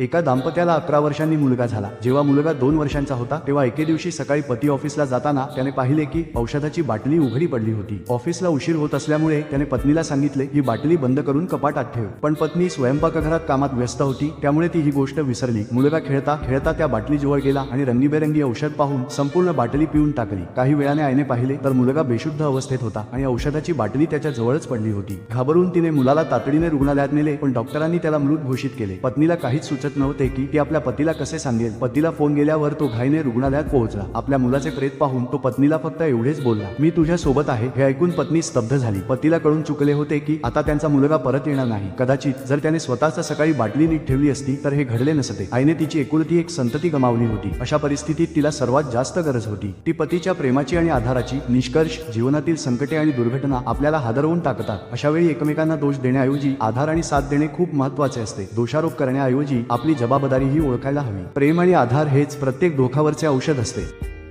एका दाम्पत्याला अकरा वर्षांनी मुलगा झाला. जेव्हा मुलगा दोन वर्षांचा होता तेव्हा एके दिवशी सकाळी पती ऑफिसला जाताना त्याने पाहिले की औषधाची बाटली उघडी पडली होती. ऑफिसला उशीर होत असल्यामुळे त्याने पत्नीला सांगितले ही बाटली बंद करून कपाटात ठेव. पण पत्नी स्वयंपाकघरात कामात व्यस्त होती त्यामुळे ती ही गोष्ट विसरली. मुलगा खेळता खेळता त्या बाटली जवळ गेला आणि रंगीबेरंगी औषध पाहून संपूर्ण बाटली पिऊन टाकली. काही वेळाने आईने पाहिले तर मुलगा बेशुद्ध अवस्थेत होता आणि औषधाची बाटली त्याच्या जवळच पडली होती. घाबरून तिने मुलाला तातडीने रुग्णालयात नेले पण डॉक्टरांनी त्याला मृत घोषित केले. पत्नीला काहीच सुचत नव्हते की ती आपल्या पतीला कसे सांगेल. पतीला फोन गेल्यावर तो घाईने रुग्णालयात पोहोचला. आपल्या मुलाचे प्रेत पाहून तो पत्नीला फक्त एवढेच बोलला मी तुझ्या सोबत आहे. हे ऐकून पत्नी स्तब्ध झाली. पतीला कळून चुकले होते की आता त्यांचा मुलगा परत येणार नाही. कदाचित जर त्याने स्वतःचा सकाळी बाटली नीट ठेवली असती तर हे घडले नसते. आईने तिची एकुलती एक संतती गमावली होती. अशा परिस्थितीत तिला सर्वात जास्त गरज होती. ती पतीच्या प्रेमाची आणि आधाराची निष्कर्ष जीवनातील संकटे आणि दुर्घटना आपल्याला हादरवून टाकतात. अशा वेळी एकमेकांना दोष देण्याऐवजी आधार आणि साथ देणे खूप महत्त्वाचे असते. दोषारोप करण्याऐवजी आपली जबाबदारी ही ओळखायला हवी. प्रेम आणि आधार हेच प्रत्येक दुःखावरचे औषध असते.